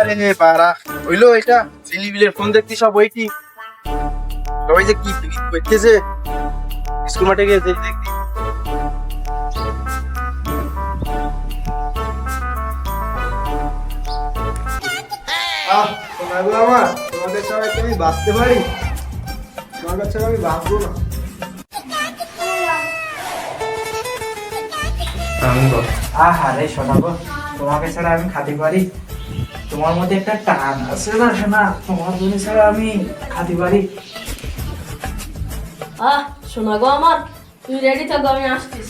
আরে বাড়া হইল এটা? ফোন দেখতি সব ওইটি। সবাই যে কি করতেছে? স্কুল মাঠে গিয়ে দেখতি। সোনাগুলো আমার তোমাদের ছাড়া আমি বাঁচতে পারি। তোমার কাছে আমি বাঁচবো না। আহা রে তোমাকে ছাড়া আমি খাতে পারি? তোমার মধ্যে একটা টান আছে না শোনা তোমার জন্য ছাড়া আমি খাতে পারি আহ শোনা গো আমার তুই রেডি থাকো আমি আসতিস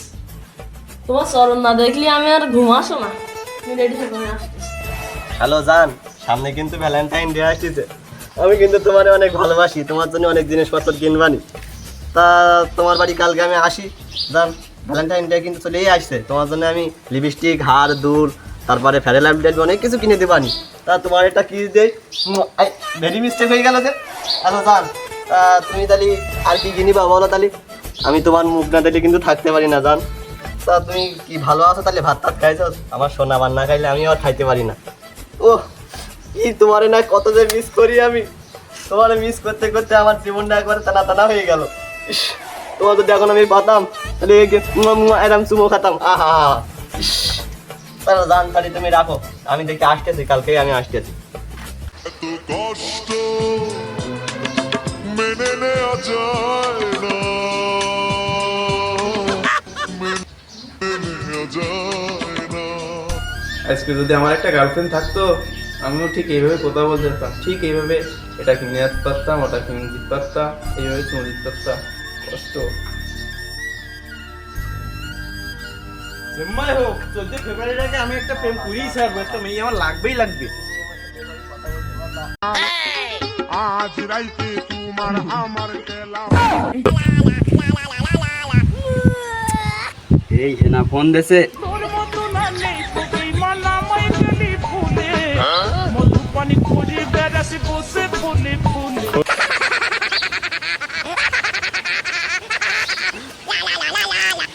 তোমার চরণ না দেখলি আমি আর ঘুম আসো না। তুমি রেডি থাকো আমি আসতিস হ্যালো জান সামনে কিন্তু ভ্যালেন্টাইন ডে আসতেছে। আমি কিন্তু তোমার অনেক ভালোবাসি তোমার জন্য অনেক জিনিসপত্র কিনবানি। তা তোমার বাড়ি কালকে আমি আসি। জান ভ্যালেন্টাইন ডে কিন্তু চলেই আসছে। তোমার জন্য আমি লিপস্টিক হার দুল তারপরে ফেরেল লাইট অনেক কিছু কিনে দেবানি তা তোমার এটা কি দেয় ভেরি মিস্টেক হয়ে গেল যে। আচ্ছা তা তুমি তাহলে আর কি কিনিবা বলো তাহলে। আমি তোমার মুখ না দিলে কিন্তু থাকতে পারি না, জান। তা তুমি কি ভালো আছো তাহলে? ভাত টাত খাইছো? আমার সোনা বান না খাইলে আমি আর খাইতে পারি না। ও কি তোমারে না কত যে মিস করি আমি। তোমারে মিস করতে করতে আমার জীবনটা একবারে টানা টানা হয়ে গেল। তোমার যদি এখন আমি পাতাম তাহলে এরম চুমো খাতাম। আহা তাহলে জান তাহলে তুমি রাখো। আমি দেখে আসতেছি কালকেই আমি আসতেছি। কষ্ট মেনে নেওয়া যায় না। মেনে নেওয়া যায় না আজকে যদি আমার একটা গার্লফ্রেন্ড থাকতো আমিও ঠিক এইভাবে কথা বলতে পারতাম। ঠিক এইভাবে এটা কিনে আসতে পারতাম ওটা কিনে দিতে পারতাম এইভাবে চুমে দিতে পারতাম। কষ্ট। জেম্মাই হোক চোদ্দ ফেব্রুয়ারির আগে আমি একটা প্রেম করেই ছাড়বো একটা মেয়ে আমার লাগবেই লাগবে। আজ রাইতে তোমার আমার খেলা। এই হেনা ফোন দেছে।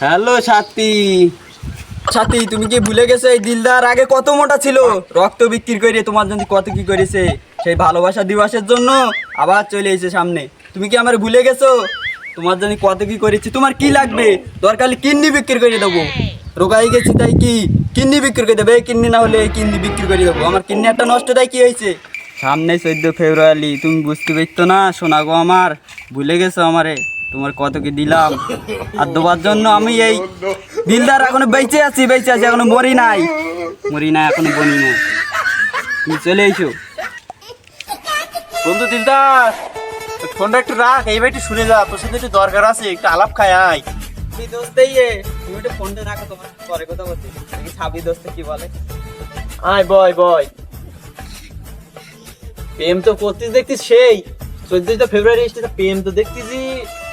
হ্যালো সাথী। সাথী, তুমি কি ভুলে গেছো এই দিলদার? আগে কত মোটা ছিল? রক্ত বিক্রি করে তোমার জন্য কত কি করেছে? সেই ভালোবাসা দিবসের জন্য আবার চলে এসেছে সামনে। তুমি কি আমার ভুলে গেছো? তোমার জন্য কত কি করেছি? তোমার কি লাগবে? দরকার কিডনি বিক্রি করে দেবো। রোগাই গেছি তাই কি? কিডনি বিক্রি করে দেবে। কিডনি না হলে কিডনি বিক্রি করে দেবো। আমার কিডনি একটা নষ্ট তাই কি হয়েছে? সামনে চোদ্দ ফেব্রুয়ারি, তুমি বুঝতে পারতো না? শোনা গো আমার, ভুলে গেছো আমারে? তোমার কত কি দিলাম? আর দেওয়ার জন্য আমি এই দিলদার এখনও বেঁচে আছি বেঁচে আছি, এখনও মরি নাই। মরি নাই, এখনও বনি নাই। তুমি চলে এসো। বন্ধু দিলদার ফোনটা একটু রাখ, এইবার একটু শুনে যা, তোর সাথে একটু দরকার আছে, একটু আলাপ খায় আয়। কি দোস্ত তুমি একটু ফোনটা তোমার পরে কথা কি বলে। আয়, বয় প্রেম তো দেখতিস সেই। চোদ্দই ফেব্রুয়ারি, এসছে প্রেম তো দেখতেছি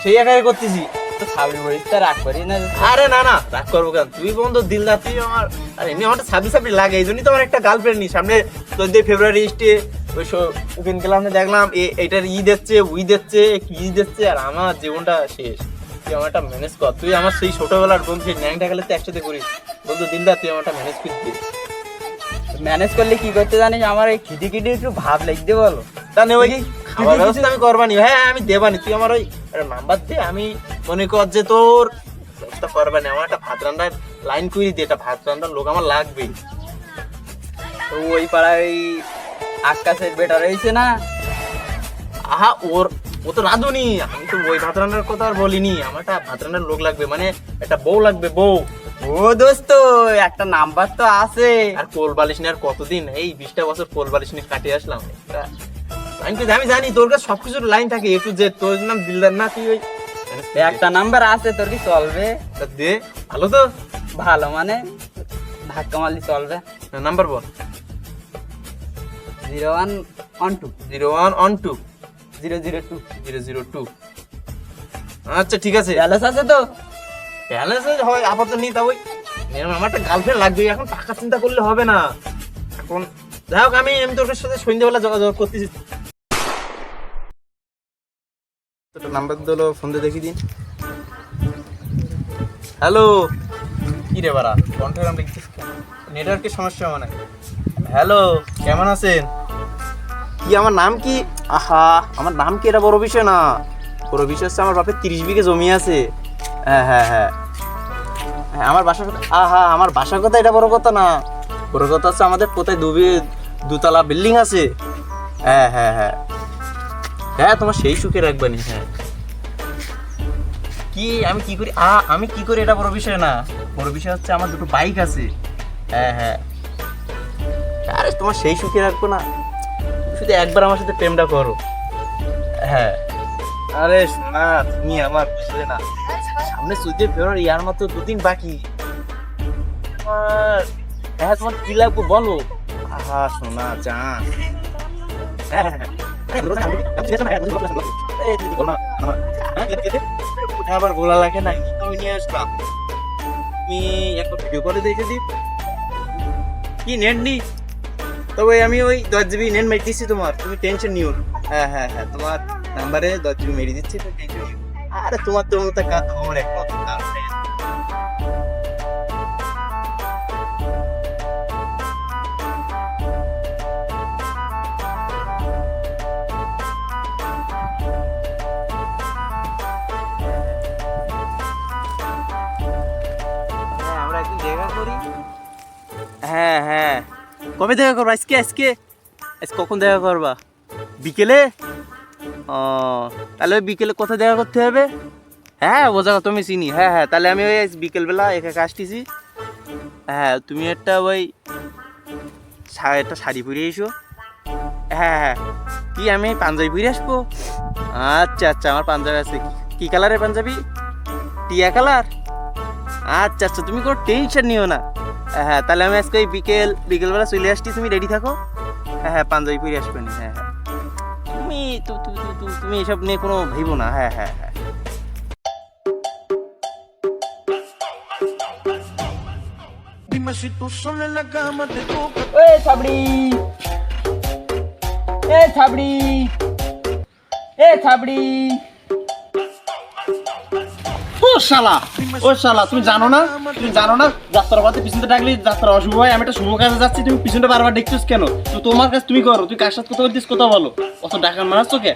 সেই একাই করতেছি। তো বলিস তো রাগ করি না আরে না না রাগ করব কেন? তুই বন্ধু দিলদার তুই আমার আর এমনি আমার ছাব্বিশ ছাব্বিশ লাগে এই জন্যই তো আমার একটা গার্লফ্রেন্ড নি সামনে চোদ্দই ফেব্রুয়ারি এসছে ওই ওপেন দেখলাম এটার ই দিচ্ছে উই দিচ্ছে কি দিচ্ছে আর আমার জীবনটা শেষ। তুই আমারটা ম্যানেজ কর। তুই আমার সেই ছোটবেলার বন্ধু সেই ন্যাংটা গেলে তো একসাথে করিস। বন্ধু দিলদার তুই আমারটা ম্যানেজ করে দিস ম্যানেজ করলে কি করতে জানিস? আমার এই খিদি খিদি একটু ভাব লিখতে বলো। তাহলে ওই খাবার ব্যবস্থা আমি করবানি। হ্যাঁ আমি দেবানি তুই আমার ওই নাম্বার দে আমি মনে কর যে তোর ব্যবস্থা করবানি আমার একটা ভাত রান্নার লাইন করে দে এটা ভাত রান্নার লোক আমার লাগবে তো ওই পাড়ায় আকাশের বেটা রয়েছে না? আহা ওর ও তো রাঁধুনি আমি তো ওই ভাত রান্নার কথা আর বলিনি আমার একটা ভাত রান্নার লোক লাগবে মানে একটা বউ লাগবে বউ। ও দোস্ত একটা নাম্বার তো আছে। আর কোল বালিশ নিয়ে আর কতদিন? এই বিশটা বছর কোল বালিশ নিয়ে কাটিয়ে আসলাম। লাইন তো আমি জানি তোর কাছে সবকিছুর লাইন থাকে একটু যে তোর নাম দিলদার না তুই ওই একটা নাম্বার আছে তোর কি চলবে? দে ভালো তো। ভালো মানে? ধাক্কা মারলি চলবে। Number ball. Zero one one two zero one on two zero zero two zero zero two আচ্ছা ঠিক আছে। ব্যালেন্স আছে তো? ব্যালেন্স হয় আপাতত নেই তা ওই আমার একটা গার্লফ্রেন্ড লাগবে এখন টাকা চিন্তা করলে হবে না। এখন যাই হোক আমি আমি তোর সাথে সন্ধ্যেবেলা যোগাযোগ করতেছি। নাম্বার দিলো ফোন দিয়ে দেখি দিন। হ্যালো? কি রে বাড়া? কণ্ঠের আমরা নেটওয়ার্কের সমস্যা মানে। হ্যালো, কেমন আছেন? কি, আমার নাম কি? আহা, আমার নাম কি? এটা বড় বিষয় না। বড় বিষয় হচ্ছে আমার বাপের তিরিশ বিঘে জমি আছে। হ্যাঁ হ্যাঁ হ্যাঁ। হ্যাঁ আমার কথা আহা, আমার বাসার কথা এটা বড় কথা না। বড় কথা হচ্ছে আমাদের কোথায় দুবি দুতলা বিল্ডিং আছে? হ্যাঁ হ্যাঁ হ্যাঁ। হ্যাঁ তোমার সেই সুখে রাখবানি হ্যাঁ। কি, আমি কি করি? আ, আমি কি করি এটা বড় বিষয় না। বড় বিষয় হচ্ছে আমার দুটো বাইক আছে। হ্যাঁ হ্যাঁ। আরে, তোমার সেই সুখে রাখব না। শুধু একবার আমার সাথে প্রেমটা করো। হ্যাঁ। আরে না তুমি আমার বুঝলে না। সামনে চোদ্দই ফেব্রুয়ারি আর মাত্র দুদিন বাকি। হ্যাঁ তোমার কি লাগবে বলো? আহা শোনা জান। হ্যাঁ। আবার বলা লাগে না আমি নিয়ে আসলাম তুমি একটা ভিডিও করে দেখে দিই কি নেট নি তবে আমি ওই দশ জিবি নেট মেরে দিচ্ছি তোমার তুমি টেনশন নিও হ্যাঁ হ্যাঁ হ্যাঁ তোমার নাম্বারে দশ জিবি মেরে দিচ্ছি তো টেনশন আরে, তোমার তো মতো কাজ আমার একমাত্র দেখা করি? হ্যাঁ হ্যাঁ। কবে দেখা করবা? আজকে আজকে? আজ কখন দেখা করবা? বিকেলে? ও, তাহলে ওই বিকেলে কোথায় দেখা করতে হবে? হ্যাঁ জায়গা তুমি চিনি। হ্যাঁ হ্যাঁ তাহলে আমি ওই বিকেলবেলা একা আসতেছি। হ্যাঁ তুমি একটা ওই একটা শাড়ি পরে এসো। হ্যাঁ হ্যাঁ। কি, আমি পাঞ্জাবি পরে আসব? আচ্ছা আচ্ছা আমার পাঞ্জাবি আছে। কি কালারের পাঞ্জাবি? টিয়া কালার? আচ্ছা আচ্ছা তুমি কোনো টেনশন নিও না। হ্যাঁ তাহলে আমি আজকে বিকেল, বিকেলবেলা চলে আসছি, তুমি রেডি থাকো। হ্যাঁ হ্যাঁ পাঞ্জাবি পরে আসবে না হ্যাঁ হ্যাঁ। তুমি তুমি এসব নিয়ে কোনো ভেবো না হ্যাঁ হ্যাঁ হ্যাঁ। এ ছাবড়ি এ ছাবড়ি এ ছাবড়ি। ও শালা। ও শালা, তুমি জানো না? তুমি জানো না? যাত্রা পথে পিছনতে ডাকলে যাত্রা অশুভ হয়। আমি একটা শুভ কাজে যাচ্ছি, তুমি পিছনটা বারবার দেখছিস কেন? তো তোমার কাছে তুমি করো তুই কার সাথে কথা বলছিস কথা বলো। অত ডাকার কে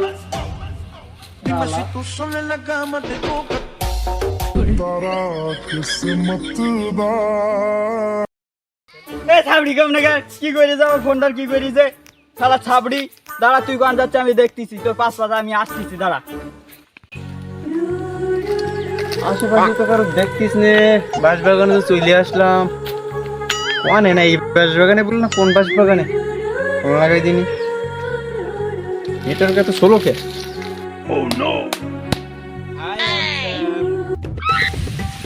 এ ছাবড়ি কি কি করিছে শালা দাঁড়া, তুই কোন যাচ্ছে আমি দেখতেছি। তোর পাঁচ পাতা আমি আসতেছি, দাঁড়া। আশেপাশে তো কারও দেখতিস নে বাঁশ বাগানে তো চলে আসলাম। কোনে না এই বাঁশ বাগানে না, কোন বাঁশ বাগানে ফোন লাগাই দিনি? এটার কাছে ষোলো কে?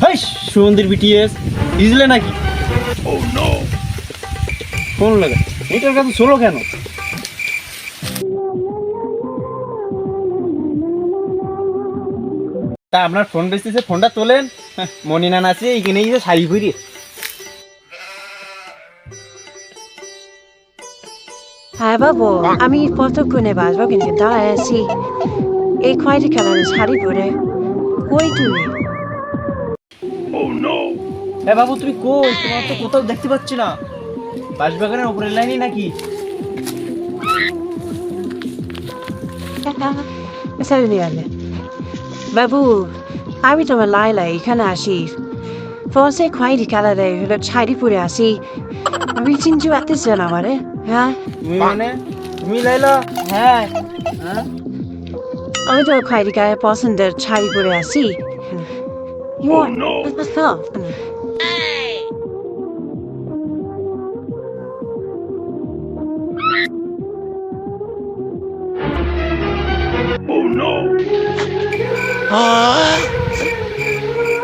হাই, সুমন্দির বিটিএস বুঝলে নাকি? ফোন লাগা এটার কাছে ষোলো কেন? তা আপনার ফোন বেচতেছে ফোনটা তোলেন। মনিনা নাচে এইখানে গিয়ে শাড়ি পরিয়ে হ্যাঁ বাবু আমি কতক্ষণে বাসবো কিন্তু? দাঁড়ায় আছি। এই কয়টি কালারের শাড়ি পরে। কই তুমি? হ্যাঁ বাবু তুমি কই? তোমার তো কোথাও দেখতে পাচ্ছি না। বাঁশবাগানের উপরের লাইনে নাকি? Sabi বাবু আমি তোমার লাইলা এখানে আসি ফসে কয়টি কালারে হলো শাড়ি পরে আসি আমি চিনতে পারতেছি না আমারে হ্যাঁ মানে তুমি লাইলা হ্যাঁ হ্যাঁ আমি তো কয়টি গায়ে পছন্দের শাড়ি পরে আসি You want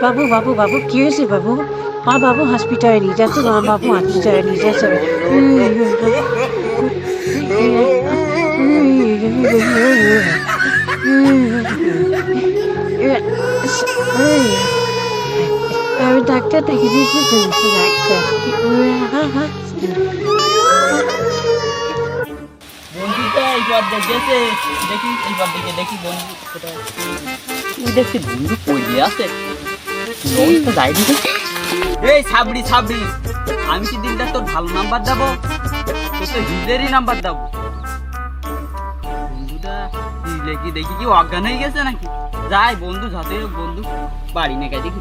বাবু বাবু বাবু, কি হয়েছে বাবু? মা বাবু হসপিটালে নিয়ে যাচ্ছে, মা বাবু হসপিটালে নিয়ে যাচ্ছে। আমি ডাক্তার দেখে দিয়েছি ডাক্তার। পথ দেখেছে, দেখি দিকে দেখি বন্ধু কোথায় দেখছি বন্ধু আছে। আমি কি দিনটা তোর ভালো নাম্বার দেবো? তোর তো হিজলেরই নাম্বার দাও বন্ধুটা হিজলে দেখি কি অজ্ঞান হয়ে গেছে নাকি? যাই বন্ধু যাতে বন্ধু, বাড়ি নেই দেখি।